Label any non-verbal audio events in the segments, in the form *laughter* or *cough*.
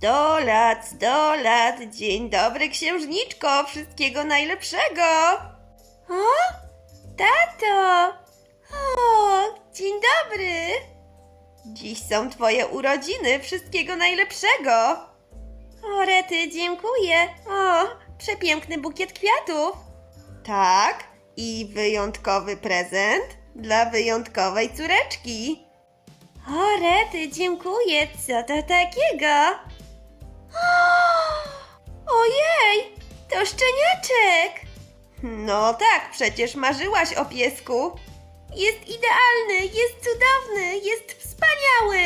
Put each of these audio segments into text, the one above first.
Sto lat, sto lat, dzień dobry księżniczko, wszystkiego najlepszego. O, tato! O, dzień dobry! Dziś są twoje urodziny, wszystkiego najlepszego. O, Rety, dziękuję. O, przepiękny bukiet kwiatów. Tak, i wyjątkowy prezent dla wyjątkowej córeczki. O, Rety, dziękuję. Co to takiego? *gasps* Ojej, to szczeniaczek! No tak, przecież marzyłaś o piesku. Jest idealny, jest cudowny, jest wspaniały.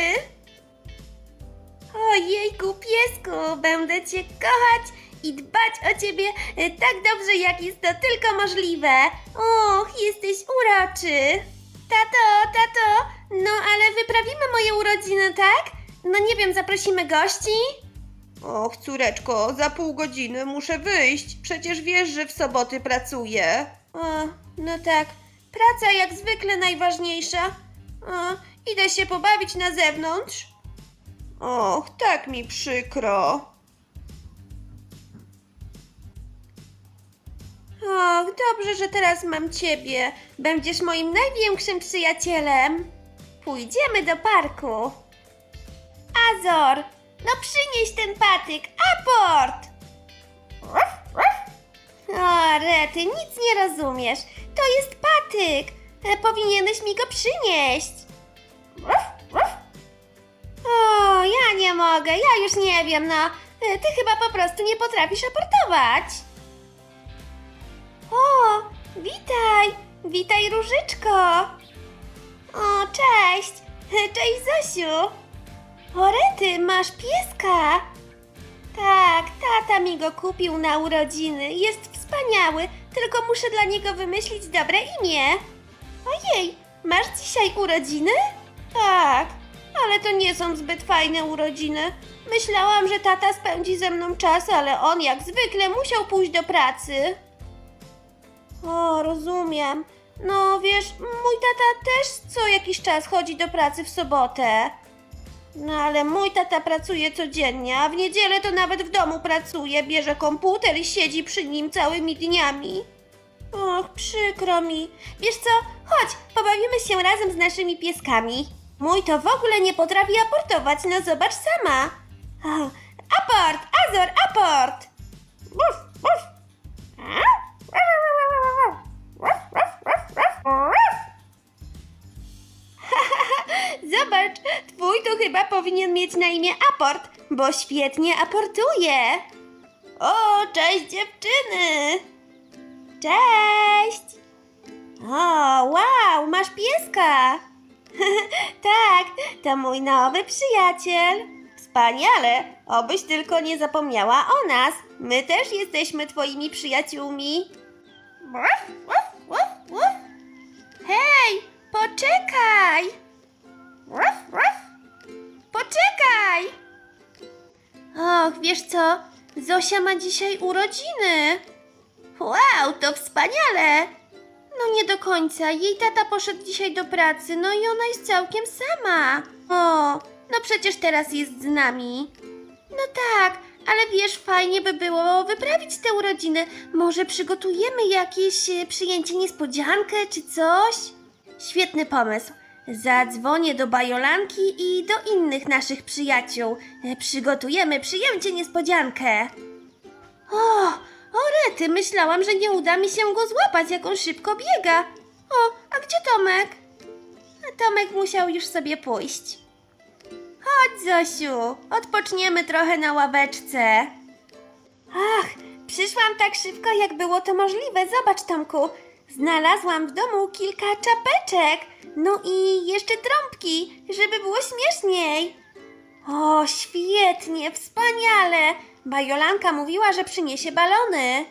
Ojejku, piesku, będę cię kochać i dbać o ciebie e, tak dobrze, jak jest to tylko możliwe. Och, jesteś uroczy. Tato, tato, no ale wyprawimy moje urodziny, tak? No nie wiem, zaprosimy gości? Och, córeczko, za pół godziny muszę wyjść. Przecież wiesz, że w soboty pracuję. O, no tak. Praca jak zwykle najważniejsza. O, idę się pobawić na zewnątrz. Och, tak mi przykro. Och, dobrze, że teraz mam ciebie. Będziesz moim największym przyjacielem. Pójdziemy do parku. Azor, no przynieś ten patyk, aport! O, Rety, nic nie rozumiesz. To jest patyk. E, Powinieneś mi go przynieść. O, ja nie mogę, ja już nie wiem, no. E, Ty chyba po prostu nie potrafisz aportować. O, witaj, witaj Różyczko. O, cześć, E, cześć Zosiu. Orety, masz pieska? Tak, tata mi go kupił na urodziny. Jest wspaniały, tylko muszę dla niego wymyślić dobre imię. Ojej, masz dzisiaj urodziny? Tak, ale to nie są zbyt fajne urodziny. Myślałam, że tata spędzi ze mną czas, ale on jak zwykle musiał pójść do pracy. O, rozumiem. No wiesz, mój tata też co jakiś czas chodzi do pracy w sobotę. No ale mój tata pracuje codziennie, a w niedzielę to nawet w domu pracuje, bierze komputer i siedzi przy nim całymi dniami. Och, przykro mi. Wiesz co, chodź, pobawimy się razem z naszymi pieskami. Mój to w ogóle nie potrafi aportować, no zobacz sama. Aport, Azor, aport! Buf, buf. To chyba powinien mieć na imię aport, bo świetnie aportuje. O, cześć dziewczyny! Cześć! O, wow, masz pieska! *laughs* tak, to mój nowy przyjaciel. Wspaniale! Obyś tylko nie zapomniała o nas. My też jesteśmy twoimi przyjaciółmi. Wuf, wiesz co? Zosia ma dzisiaj urodziny. Wow, to wspaniale! No nie do końca. Jej tata poszedł dzisiaj do pracy, no i ona jest całkiem sama. O, no przecież teraz jest z nami. No tak, ale wiesz, fajnie by było wyprawić te urodziny. Może przygotujemy jakieś e, przyjęcie niespodziankę czy coś? Świetny pomysł. Zadzwonię do Bajolanki i do innych naszych przyjaciół. Przygotujemy przyjęcie niespodziankę. O, o rety, myślałam, że nie uda mi się go złapać, jak on szybko biega. O, a gdzie Tomek? Tomek musiał już sobie pójść. Chodź, Zosiu, odpoczniemy trochę na ławeczce. Ach, przyszłam tak szybko, jak było to możliwe. Zobacz, Tomku. Znalazłam w domu kilka czapeczek. No i jeszcze trąbki, żeby było śmieszniej. O, świetnie, wspaniale. Bajolanka mówiła, że przyniesie balony.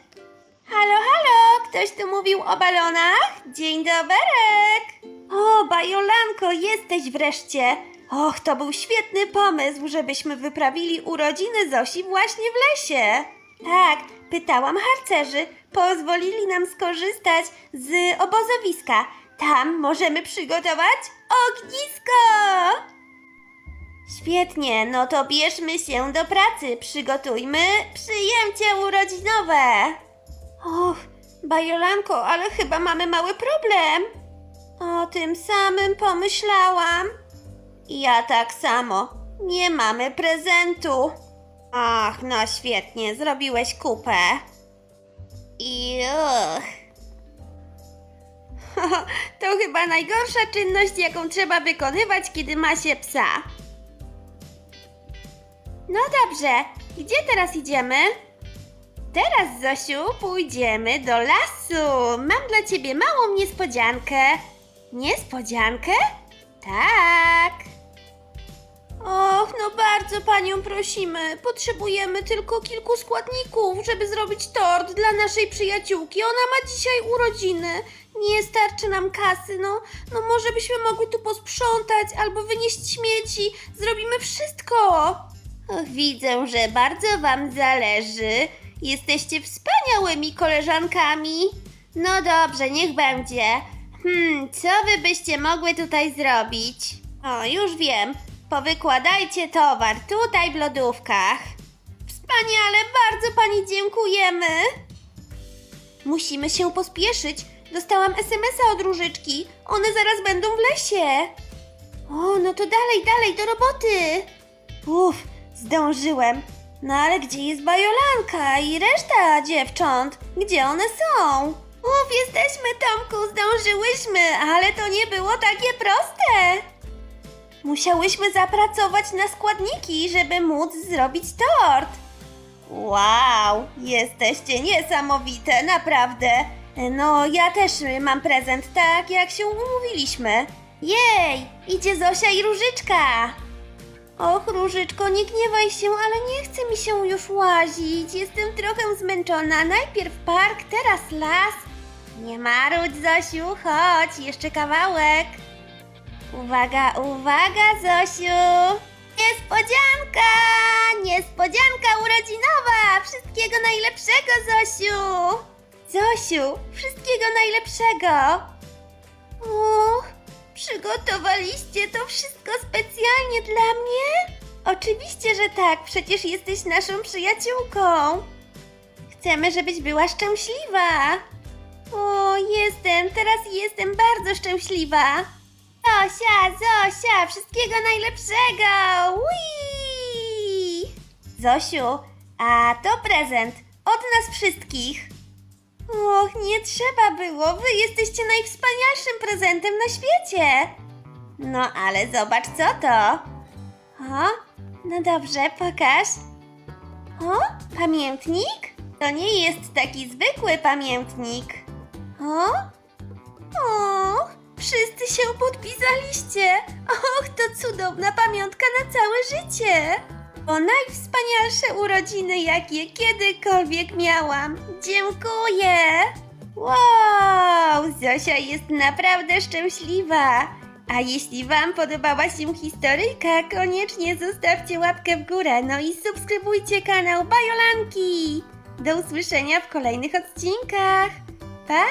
Halo, halo, ktoś tu mówił o balonach? Dzień doberek. O, Bajolanko, jesteś wreszcie. Och, to był świetny pomysł, żebyśmy wyprawili urodziny Zosi właśnie w lesie. Tak, pytałam harcerzy. Pozwolili nam skorzystać z obozowiska. Tam możemy przygotować ognisko. Świetnie, no to bierzmy się do pracy. Przygotujmy przyjęcie urodzinowe. Och, Bajolanko, ale chyba mamy mały problem. O tym samym pomyślałam. Ja tak samo. Nie mamy prezentu. Ach, no świetnie, zrobiłeś kupę. I. *laughs* To chyba najgorsza czynność, jaką trzeba wykonywać, kiedy ma się psa. No dobrze, gdzie teraz idziemy? Teraz, Zosiu, pójdziemy do lasu. Mam dla ciebie małą niespodziankę. Niespodziankę? Tak. Och, no bardzo panią prosimy. Potrzebujemy tylko kilku składników, żeby zrobić tort dla naszej przyjaciółki. Ona ma dzisiaj urodziny. Nie starczy nam kasy, no. No może byśmy mogły tu posprzątać albo wynieść śmieci. Zrobimy wszystko. Och, widzę, że bardzo wam zależy. Jesteście wspaniałymi koleżankami. No dobrze, niech będzie. Hmm, co wy byście mogły tutaj zrobić? O, już wiem. Powykładajcie towar tutaj w lodówkach. Wspaniale, bardzo pani dziękujemy. Musimy się pospieszyć. Dostałam SMS-a od różyczki. One zaraz będą w lesie. O, no to dalej, dalej, do roboty. Uff, zdążyłem. No ale gdzie jest Bajolanka i reszta dziewcząt? Gdzie one są? Uff, jesteśmy, Tomku, zdążyłyśmy, ale to nie było takie proste. Musiałyśmy zapracować na składniki, żeby móc zrobić tort. Wow, jesteście niesamowite, naprawdę. No, ja też mam prezent, tak jak się umówiliśmy. Jej, idzie Zosia i Różyczka. Och, Różyczko, nie gniewaj się, ale nie chce mi się już łazić. Jestem trochę zmęczona. Najpierw park, teraz las. Nie marudź, Zosiu, chodź, jeszcze kawałek. Uwaga, uwaga, Zosiu! Niespodzianka! Niespodzianka urodzinowa! Wszystkiego najlepszego, Zosiu! Zosiu, wszystkiego najlepszego! Uch, przygotowaliście to wszystko specjalnie dla mnie? Oczywiście, że tak, przecież jesteś naszą przyjaciółką. Chcemy, żebyś była szczęśliwa. O, jestem, teraz jestem bardzo szczęśliwa. Zosia, Zosia, wszystkiego najlepszego! Whee! Zosiu, a to prezent od nas wszystkich. Och, nie trzeba było, wy jesteście najwspanialszym prezentem na świecie. No, ale zobacz co to. O, no dobrze, pokaż. O, pamiętnik? To nie jest taki zwykły pamiętnik. O, Och, wszyscy się podpisaliście. Och, to cudowna pamiątka na całe życie. To najwspanialsze urodziny, jakie kiedykolwiek miałam. Dziękuję. Wow, Zosia jest naprawdę szczęśliwa. A jeśli Wam podobała się historyjka, koniecznie zostawcie łapkę w górę, no i subskrybujcie kanał Bajolanki. Do usłyszenia w kolejnych odcinkach. Pa!